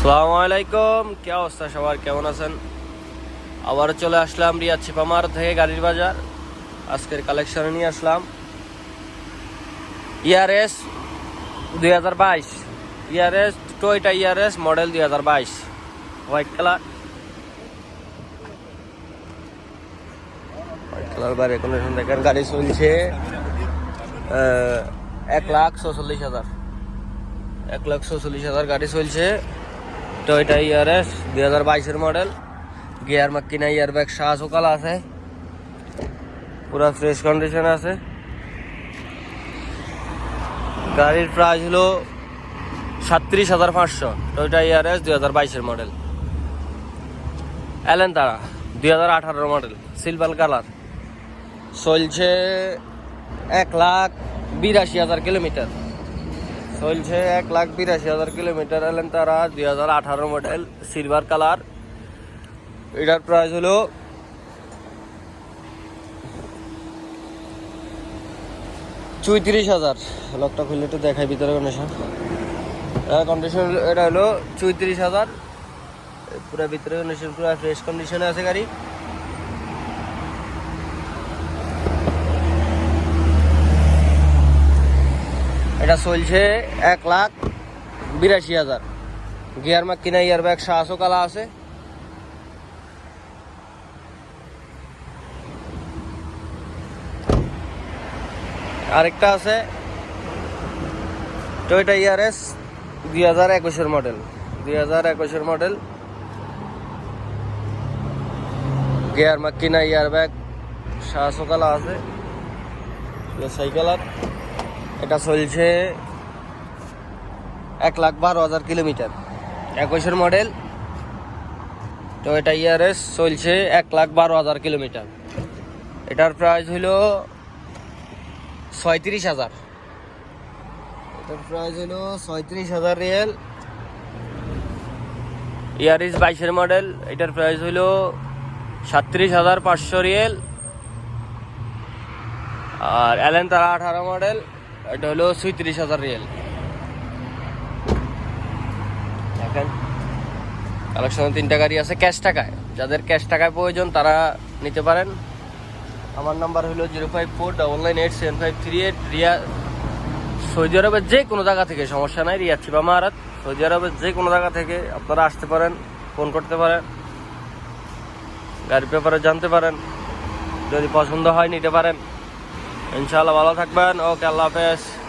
সালামু আলাইকুম। কে অবস্থা সবার? কেমন আছেন? আবার চলে আসলাম রিয়া ছিপামার থেকে গাড়ির বাজার। আজকের কালেকশনে নিয়ে আসলাম। ইয়ারএস দুই হাজার বাইশ। ইয়ারএস টোয়েটা ইয়ারএস মডেল দুই হাজার বাইশ। হোয়াইট কালার হোয়াইট কালার বাইরে কন্ডিশন দেখেন গাড়ি চলছে এক লাখ ছচল্লিশ হাজার। এক লাখ ছচল্লিশ হাজার গাড়ি চলছে। টয়টা ইয়ারএস দুই হাজার বাইশের মডেল গিয়ার মাক্কিনা ইয়ার ব্যাগ শাহ সকাল আছে। পুরা ফ্রেশ কন্ডিশন আছে। গাড়ির প্রাইস হলো সাতত্রিশ হাজার পাঁচশো টয়টা ইয়ারএস দুই হাজার বাইশের মডেল অ্যালেন তারা দুই হাজার আঠারোর মডেল সিলভার কালার চলছে এক লাখ বিরাশি হাজার কিলোমিটার। চলছে এক লাখ বিরাশি হাজার কিলোমিটার এলেন তারা দুই হাজার আঠারো মডেল সিলভার কালার এটার প্রাইস হলো চৌত্রিশ হাজার। লকটা খুললে একটু দেখাই ভিতরে কন্ডিশন কন্ডিশন এটা হলো চৌত্রিশ হাজার। পুরো ভিতরে কন্ডিশন পুরো ফ্রেশ কন্ডিশনে আছে গাড়ি। এটা চলছে এক লাখ বিরাশি হাজার। গিয়ার মাক কিনা, ইয়ার ব্যাগ সাহসও কালা আছে। আরেকটা আছে টয়টা ইয়ারএস দুই হাজার একুশের মডেল দুই হাজার একুশের মডেল গিয়ার মাক কিনা, ইয়ার ব্যাগ সাহসও কালা আছে। সাইকেলার এটা চলছে এক লাখ বারো হাজার কিলোমিটার। একুশের মডেল। তো এটা ইয়ারএস চলছে এক লাখ বারো হাজার কিলোমিটার। এটার প্রাইস হইল ছয়ত্রিশ হাজার। এটার প্রাইস হইল ছয়ত্রিশ হাজার রিয়েল ইয়ারিস বাইশের মডেল। এটার প্রাইস হইল সাতত্রিশ হাজার পাঁচশো রিয়েল আর অ্যালেন তারা আঠারো মডেল। এটা হলো ছত্রিশ হাজার রিয়েল। দেখেন কালেকশনে তিনটা গাড়ি আছে ক্যাশ টাকায়। যাদের ক্যাশ টাকায় প্রয়োজন, তারা নিতে পারেন। আমার নাম্বার হলো zero five four double nine eight seven five three eight, Riya, Saudi আরবের যে কোনো জায়গা থেকে, সমস্যা নাই, রিয়া ছিবা মারাত সৌদি আরবের যে কোনো জায়গা থেকে আপনারা আসতে পারেন ফোন করতে পারেন, গাড়ির ব্যাপারে জানতে পারেন। যদি পছন্দ হয়, নিতে পারেন। ইনশাআল্লাহ ভালো থাকবেন। ওকে আল্লাহ হাফেজ।